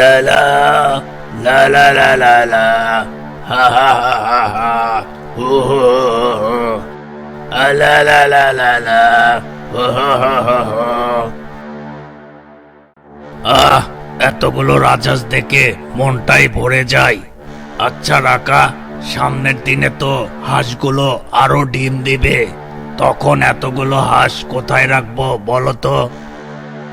লা লা লা লা লা লা লা হা হা হা হা হা হো হো লা লা লা লা লা হো আহ এতগুলো রাজহাঁস দেখে মনটাই ভরে যায়। আচ্ছা রাকা, সামনের দিনে তো হাঁসগুলো আরও ডিম দিবে। তখন এতগুলো হাঁস কোথায় রাখব বলো তো?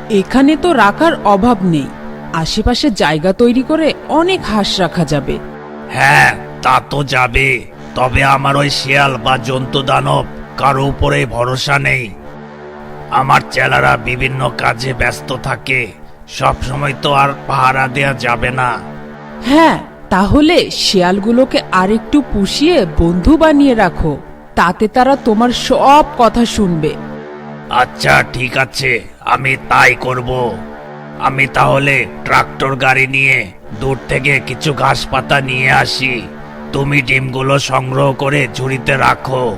এখানে তো রাখার অভাব নেই। আশেপাশে জায়গা তৈরি করে অনেক হাঁস রাখা যাবে। হ্যাঁ তা তো যাবে। তবে আমার ওই শিয়াল বা জন্তু দানব কারও উপরে ভরসা নেই। আমার চেলারা বিভিন্ন কাজে ব্যস্ত থাকে। সব সময় তো আর পাহারা দেয়া যাবে না। হ্যাঁ তাহলে শিয়ালগুলোকে আরেকটু পুষিয়ে বন্ধু বানিয়ে রাখো। তাতে তারা তোমার সব কথা শুনবে। আচ্ছা ঠিক আছে। আমি তাই করব। আমি তাহলে ট্রাক্টর গাড়ি নিয়ে দূর থেকে কিছু ঘাস পাতা নিয়ে আসি। তুমি ডিমগুলো সংগ্রহ করে ঝুড়িতে রাখো।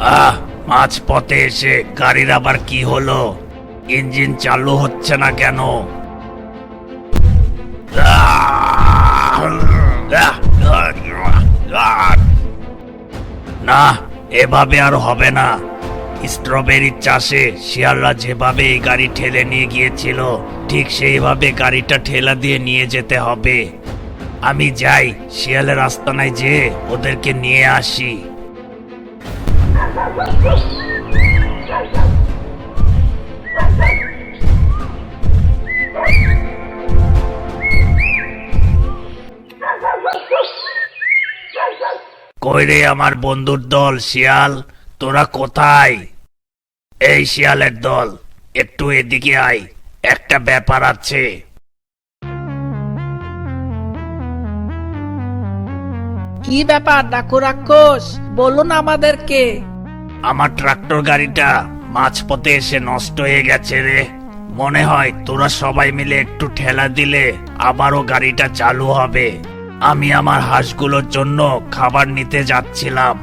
আহ মাঝ পথে এসে গাড়ির আবার কি হলো? ইঞ্জিন চালু হচ্ছে না কেন? না, এভাবে আর হবে না। স্ট্রবেরি চাষে শিয়ালরা যেভাবে এই গাড়ি ঠেলে নিয়ে গিয়েছিল, ঠিক সেইভাবে গাড়িটা ঠেলা দিয়ে নিয়ে যেতে হবে। আমি যাই, শিয়ালের আস্তানায় যেয়ে ওদেরকে নিয়ে আসি। কই রে আমার বন্ধুর দল, শিয়াল, তোরা কোথায়? এই শিয়ালের দল, একটু এদিকে আয়, একটা ব্যাপার আছে। কি ব্যাপার, ডাকু রাক্ষস বলুন আমাদেরকে। আমার ট্রাক্টর গাড়িটা মাঝপথে এসে নষ্ট হয়ে গেছে রে। মনে হয় তোরা সবাই মিলে একটু ঠেলা দিলে আবারও গাড়িটা চালু হবে। আমি আমার হাঁসগুলোর জন্য খাবার নিতে যাচ্ছিলাম।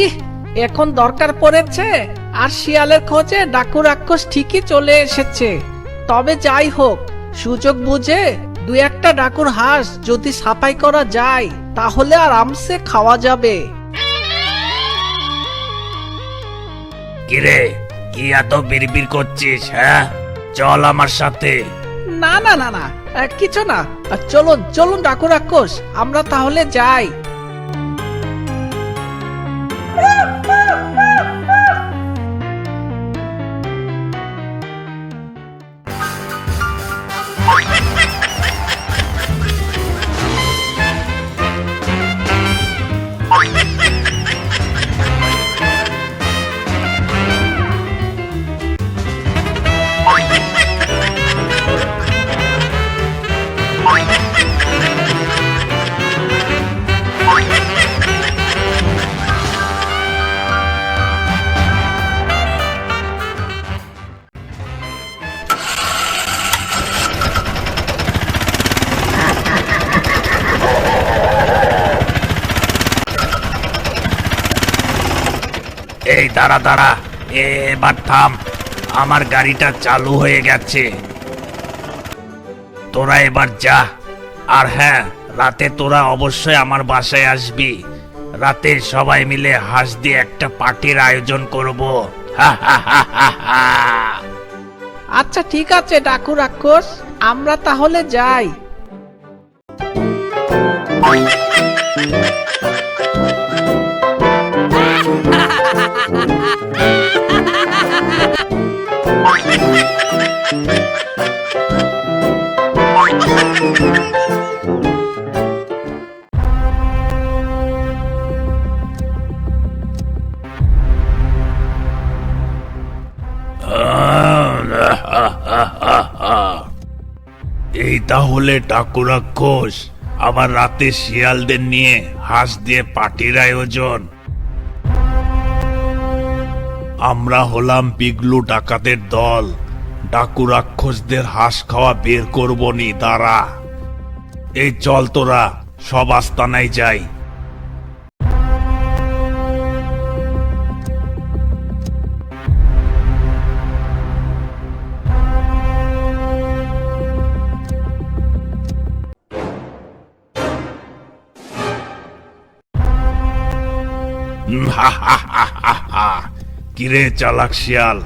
ইহ, এখন দরকার পড়েছে, আর শিয়ালের খোঁজে ডাকু রাক্ষস ঠিকই চলে এসেছে। তবে যাই হোক, সুযোগ বুঝে দু একটা ডাকুর হাঁস যদি সাফাই করা যায় তাহলে আরামসে খাওয়া যাবে। কিরে কি এত বিড়বিড় করছিস হ্যাঁ? চল আমার সাথে। না না না না আহ, কিছু না। আহ, চলুন চলুন ডাকু রাক্ষস আমরা তাহলে যাই। দাঁড়া দাঁড়া। এ- এবার থাম। আমার গাড়িটা চালু হয়ে গেছে। তোরা এবার যা। আর হ্যাঁ রাতে তোরা অবশ্যই আমার বাসায় আসবি। রাতে সবাই মিলে হাঁস দিয়ে একটা পার্টির আয়োজন করব। আচ্ছা ঠিক আছে, ডাকু রাক্ষস। আমরা তাহলে যাই। তাহলে ডাকুরা ঘোষ আবার রাতে শিয়ালদের নিয়ে হাঁস দিয়ে পার্টির আয়োজন। আমরা হলাম পিগলু ডাকাতের দল। ডাকু রাক্ষসদের হাঁস খাওয়া বের করবনি দাঁড়া। এই চল তোরা, সব আস্তানায় যাই। কিরে চালাক শিয়াল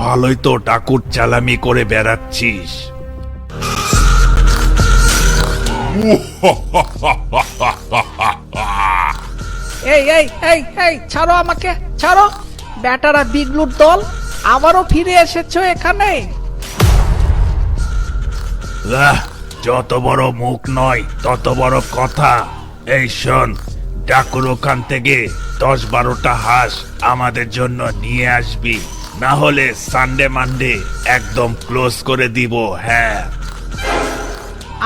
ভালোই তো ডাকুর চালামি করে বেড়াচ্ছিস। এই এই এই এই ছাড়ো আমাকে ছাড়ো। ব্যাটারা বিগলুর দল আবারও ফিরে এসেছ এখানে। যত বড় মুখ নয় তত বড় কথা। এই শোন ডাকুর ওখান থেকে দশ বারোটা হাঁস আমাদের জন্য নিয়ে আসবি। না হলে সানডে মানডে একদম ক্লোজ করে দিব হ্যাঁ।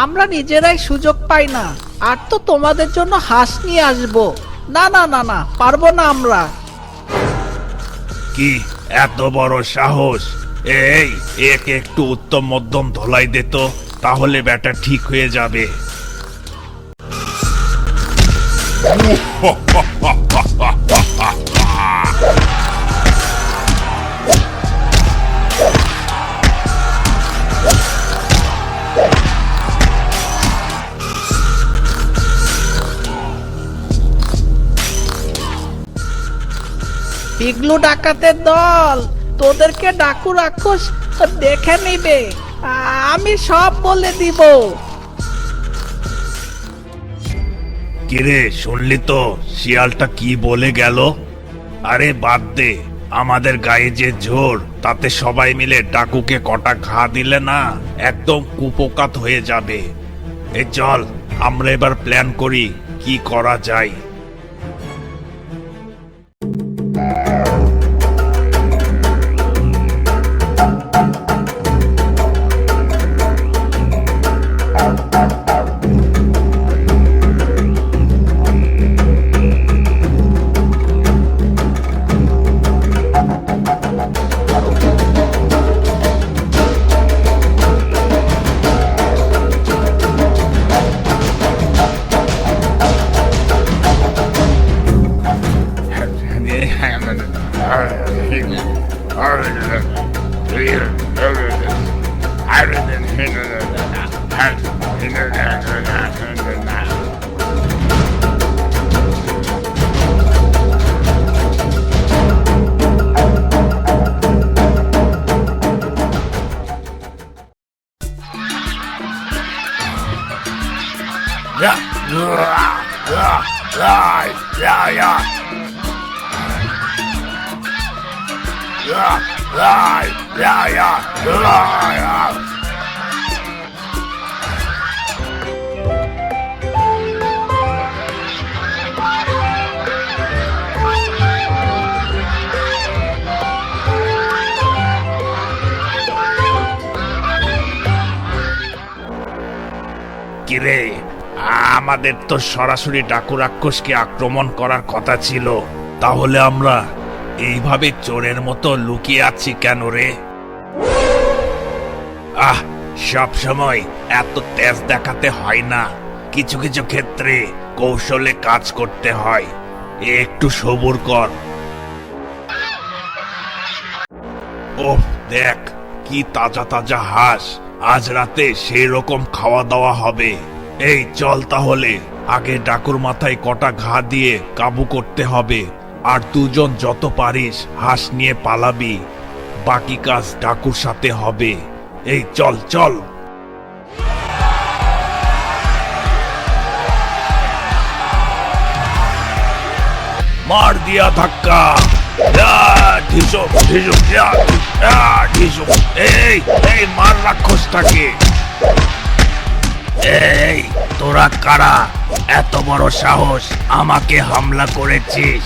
আমরা নিজেরাই সুযোগ পাই না। আর তো তোমাদের জন্য হাঁস নিয়ে আসব। না না না না পারব না আমরা। কি এত বড় সাহস? এই এক একটু উত্তম মধ্যম ধলাই দে তো তাহলে ব্যাটা ঠিক হয়ে যাবে। পিগলু ডাকাতের দল। তোদেরকে ডাকু রাক্ষস দেখে নিবে। আমি সব বলে দিব। কিরে, শুনলি তো? শিয়ালটা কি বলে গেল? আরে বাদ দে, আমাদের গায়ে যে জোর তাতে সবাই মিলে ডাকুকে কটা ঘা দিলে না, একদম কুপোকাত হয়ে যাবে। এ চল, আমরা এবার প্ল্যান করি, কি করা যায়। Ya ya ya ya ya আমাদের তো সরাসরি ডাকু রাক্ষসকে আক্রমণ করার কথা ছিল। তাহলে আমরা এইভাবে চোরের মতো লুকিয়ে আছি কেন রে? আহ, সব সময় এত তেজ দেখাতে হয় না। কিছু কিছু ক্ষেত্রে কৌশলে কাজ করতে হয়। একটু সবুর কর। ওহ, দেখ, কি তাজা তাজা হাঁস। আজ রাতে সেই রকম খাওয়া দাওয়া হবে। এই চল তাহলে। আগে ডাকুর মাথায় কটা ঘা দিয়ে কাবু করতে হবে, আর দুজন যত পারিস হাঁস নিয়ে পালাবি। বাকি কাজ ডাকুর সাথে হবে। এই চল চল। মার দিয়া ধাক্কা। এই এই মার রাক্ষসটাকে। এই তোরা কারা? এত বড় সাহস আমাকে হামলা করেছিস?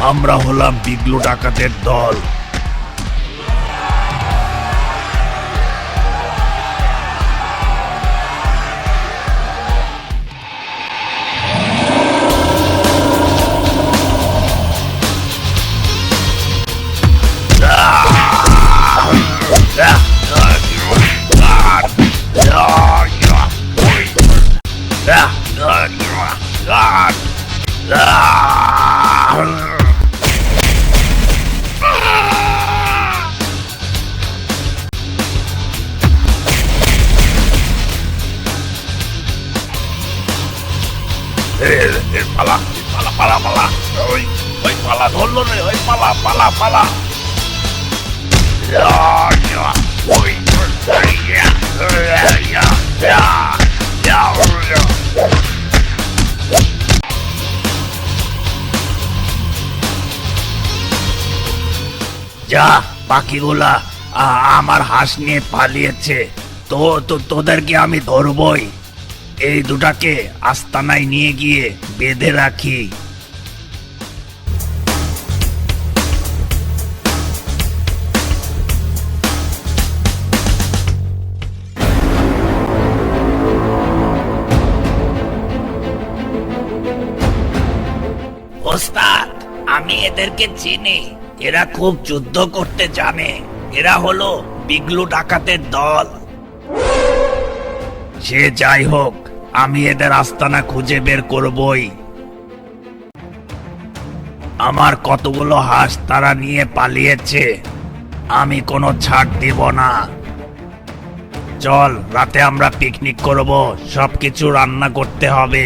আমরা হলাম বিগলু ডাকাতের দল। পালা পালা পালা ওই পালা ধরলো রে, ওই পালা পালা পালা। ওই। যা আ- আমার হাঁস নিয়ে পালিয়েছে। তো, তোদেরকে আমি ধরবই। এই দুটাকে আস্তানায় নিয়ে গিয়ে বেঁধে রাখি। ওস্তাদ, আমি এদেরকে চিনি। এরা খুব যুদ্ধ করতে জানে। এরা হলো বিগলু ডাকাতের দল। সে যাই হোক আমি এদের আস্তানা খুঁজে বের করবই। আমার কতগুলো হাঁস তারা নিয়ে পালিয়েছে, আমি কোনো ছাড় দিব না। চল, রাতে আমরা পিকনিক করব, সবকিছু রান্না করতে হবে।